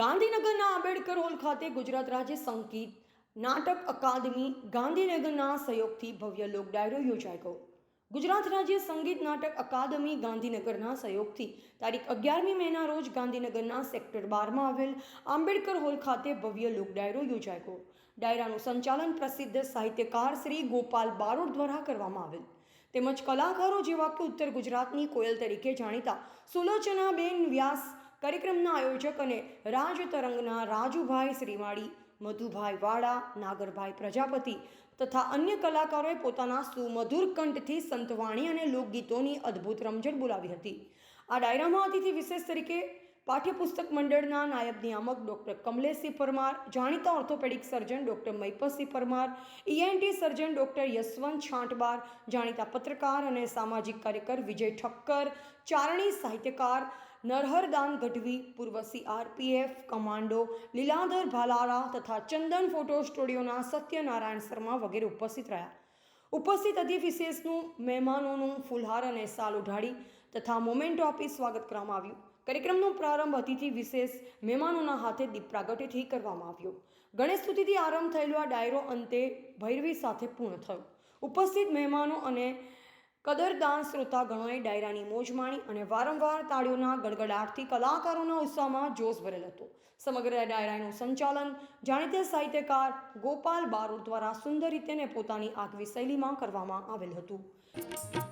ગાંધીનગરના આંબેડકર હોલ ખાતે ગુજરાત રાજ્ય સંગીત નાટક અકાદમી ગાંધીનગરના સહયોગથી ભવ્ય લોક ડાયરો યોજાઈ ગયો ગુજરાત રાજ્ય સંગીત નાટક અકાદમી ગાંધીનગરના સહયોગથી તારીખ અગિયારમી મેના રોજ ગાંધીનગરના સેક્ટર બારમાં આવેલ આંબેડકર હોલ ખાતે ભવ્ય લોક ડાયરો યોજાઈ ગયો ડાયરાનું સંચાલન પ્રસિદ્ધ સાહિત્યકાર શ્રી ગોપાલ બારોટ દ્વારા કરવામાં આવેલ. તેમજ કલાકારો જેવા કે ઉત્તર ગુજરાતની કોયલ તરીકે જાણીતા સુલોચનાબેન વ્યાસ કાર્યક્રમના આયોજક અને રાજ તરંગના રાજુભાઈ શ્રીમાળી, મધુભાઈ વાળા નાગરભાઈ પ્રજાપતિ તથા અન્ય કલાકારોએ પોતાના સુમધુર કંઠથી સંતવાણી અને લોકગીતોની અદ્ભુત રમઝટ બોલાવી હતી. આ ડાયરામાં અતિથિ વિશેષ તરીકે પાઠ્યપુસ્તક મંડળના નાયબ નિયામક ડૉક્ટર કમલેશસિંહ પરમાર, જાણીતા orthopaedic surgeon doctor Maipatsinh Parmar ENT surgeon doctor Yashwant Chhantbar, જાણીતા પત્રકાર અને સામાજિક કાર્યકર વિજય ઠક્કર, ચારણી સાહિત્યકાર નરહરદાન ગઢવી, પૂર્વ સીઆરપીએફ કમાન્ડો, લીલાધર ભાલારા તથા ચંદન ફોટો સ્ટુડિયોના સત્યનારાયણ શર્મા વગેરે ઉપસ્થિત રહ્યા. ઉપસ્થિત અતિથિ વિશેષનું મહેમાનોનું ફુલહાર અને સાલ ઉઢાડી તથા મોમેન્ટો આપી સ્વાગત કરવામાં આવ્યું. કાર્યક્રમનો પ્રારંભ અતિથિ વિશેષ મહેમાનોના હાથે દીપ પ્રાગટ્યથી કરવામાં આવ્યો. ગણેશ સ્તુતિથી આરંભ થયેલો આ ડાયરો અંતે ભૈરવી સાથે પૂર્ણ થયો. ઉપસ્થિત મહેમાનો અને કદરદાન શ્રોતાગણોએ ડાયરાની મોજ માણી અને વારંવાર તાળીઓના ગડગડાટથી કલાકારોના ઉત્સાહમાં જોશ ભરેલ હતો. સમગ્ર ડાયરાનું સંચાલન જાણીતા સાહિત્યકાર ગોપાલ બારોટ દ્વારા સુંદર રીતે પોતાની આગવી શૈલીમાં કરવામાં આવેલ હતું.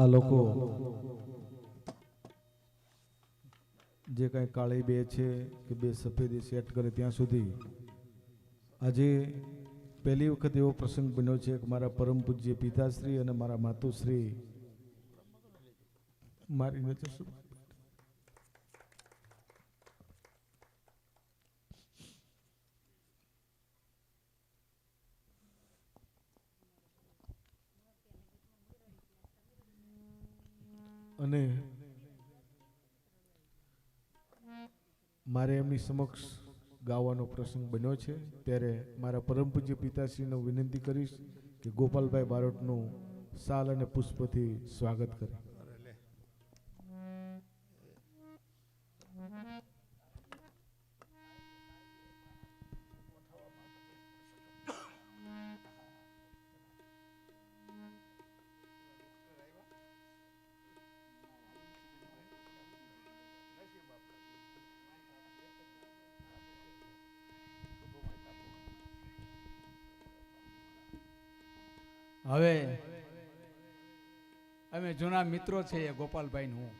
આ લોકો જે કાંઈ કાળી બે છે કે બે સફેદી સેટ કરે ત્યાં સુધી. આજે પહેલી વખત એવો પ્રસંગ બન્યો છે કે મારા પરમ પૂજ્ય પિતાશ્રી અને મારા માતુશ્રી મારી નજર મારે એમની સમક્ષ ગાવાનો પ્રસંગ બન્યો છે. ત્યારે મારા પરમપૂજ્ય પિતાશ્રીને વિનંતી કરીશ કે ગોપાલભાઈ બારોટનું સાલ અને પુષ્પથી સ્વાગત કરે. હવે અમે જૂના મિત્રો છે એ ગોપાલભાઈ હું.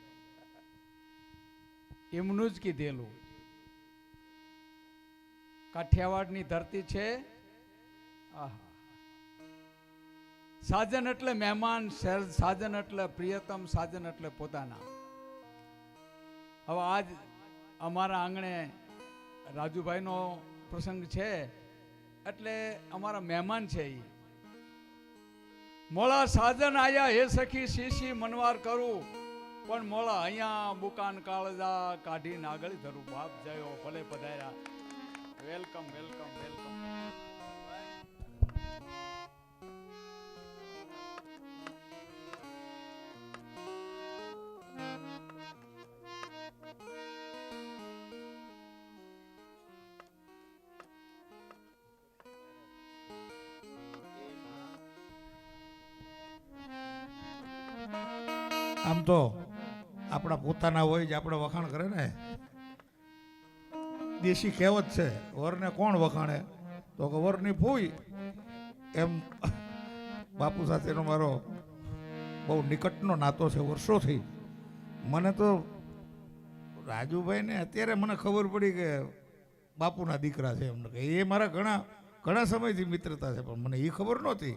એમનું જ કીધેલું. કાઠિયાવાડની ધરતી છે. સાજન એટલે મહેમાન સાજન એટલે પ્રિયતમ, સાજન એટલે પોતાના. હવે આજ અમારા આંગણે રાજુભાઈનો પ્રસંગ છે. એટલે અમારા મહેમાન છે એ મોળા સાધન આયા, હે સખી, શીશી મનવાર કરું. પણ મોળા અહીંયા બુકાન કાળજા કાઢીને આગળ ધરું. બાપ જયો, ભલે પધાર્યા. વેલકમ વેલકમ વેલકમ આમ તો આપણા પોતાના હોય જ આપણે વખાણ કરે ને. દેશી કહેવત છે, વરને કોણ વખાણે? તો કે વરની ફૂઈ. એમ બાપુ સાથેનો મારો બહુ નિકટનો નાતો છે વર્ષોથી. મને તો રાજુભાઈને અત્યારે મને ખબર પડી કે બાપુના દીકરા છે એમને કે એ મારા ઘણા ઘણા સમયથી મિત્રતા છે, પણ મને એ ખબર નહોતી.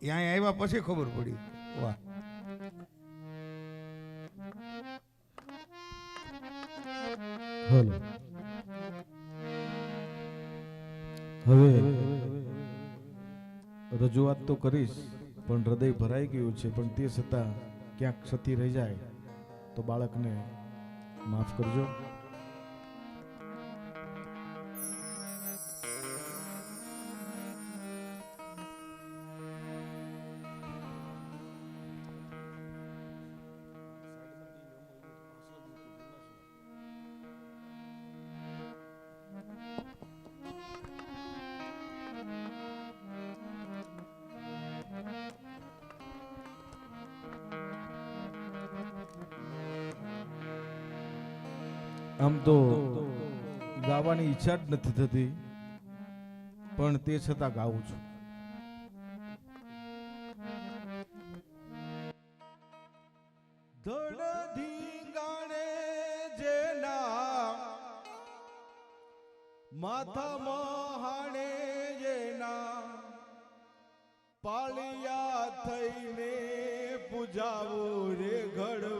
ત્યાં આવ્યા પછી ખબર પડી. વાહ. હલો. હવે રજૂઆત તો કરીશ, પણ હૃદય ભરાઈ ગયું છે, પણ તે છતાં ક્યાંક ક્ષતિ રહી જાય, તો બાળકને માફ કરજો. આમ તો ગાવાની ઈચ્છા જ નથી થતી, પણ તે છતાં ગાઉં છું. માથા મહાણે જેના પાળિયા થઈને પૂજાવું રે ઘડવૈયા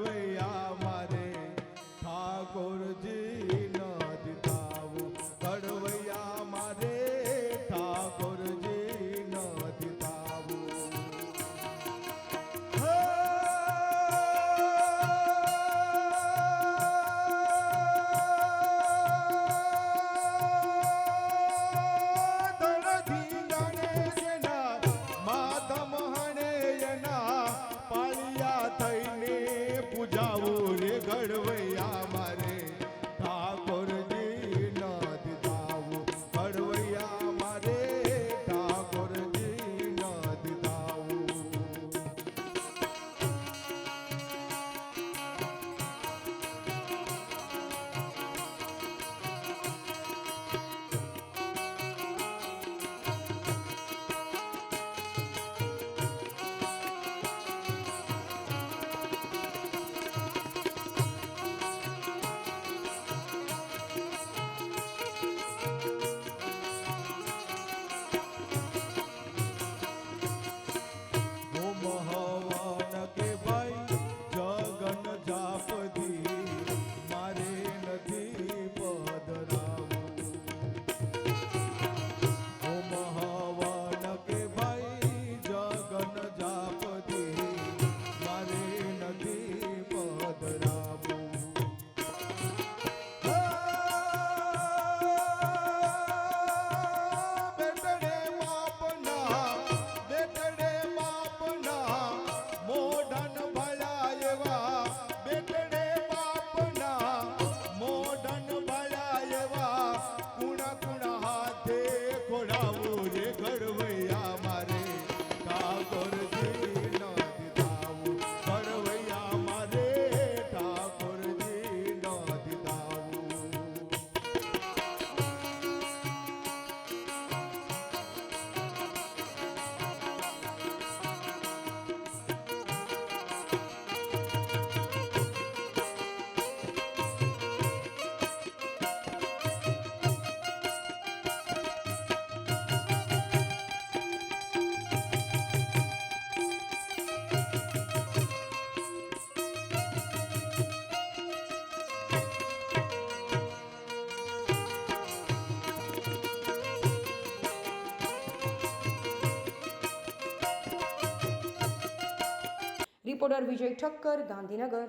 રિપોર્ટર વિજય ઠક્કર ગાંધીનગર